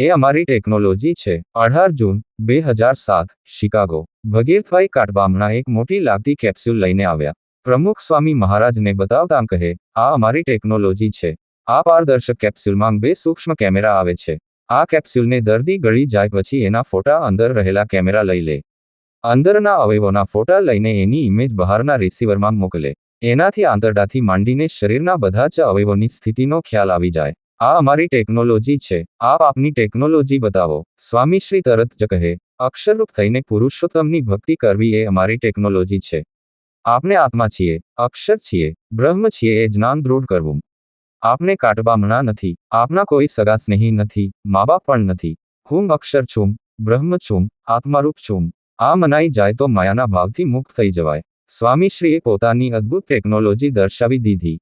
એ અમારી ટેકનોલોજી છે. અઢાર જૂન, બે હજાર સાત, શિકાગો. ભગીરથભાઈ કાટબામણા એક મોટી લાગતી કેપ્સ્યુલ લઈને આવ્યા. પ્રમુખ સ્વામી મહારાજને બતાવતા કહે, આ અમારી ટેકનોલોજી છે. આ પારદર્શક કેપ્સ્યુલમાં બે સૂક્ષ્મ કેમેરા આવે છે. આ કેપ્સ્યુલને દર્દી ગળી જાય પછી એના ફોટા અંદર રહેલા કેમેરા લઈ લે. અંદરના અવયવોના ફોટા લઈને એની ઇમેજ બહારના રિસીવરમાં મોકલે. એનાથી આંતરડાથી માંડીને શરીરના બધા જ અવયવોની સ્થિતિનો ખ્યાલ આવી જાય. આ અમારી ટેકનોલોજી છે. આપ આપની ટેકનોલોજી બતાવો. સ્વામીશ્રી તરત જ કહે, અક્ષરરૂપ થઈને પુરુષોત્તમની ભક્તિ કરવી એ અમારી ટેકનોલોજી છે. આપને આત્મા છીએ, અક્ષર છીએ, બ્રહ્મ છીએ એ જ્ઞાન દૃઢ કરવું. આપને કાટબામણા નથી. આપના કોઈ સગા સ્નેહી નથી. મા બાપ પણ નથી. હું અક્ષર છું, બ્રહ્મ છું, આત્મારૂપ છું. આ મનાઈ જાય તો માયાના ભાવથી મુક્ત થઈ જવાય. સ્વામીશ્રીએ પોતાની અદ્ભુત ટેકનોલોજી દર્શાવી દીધી.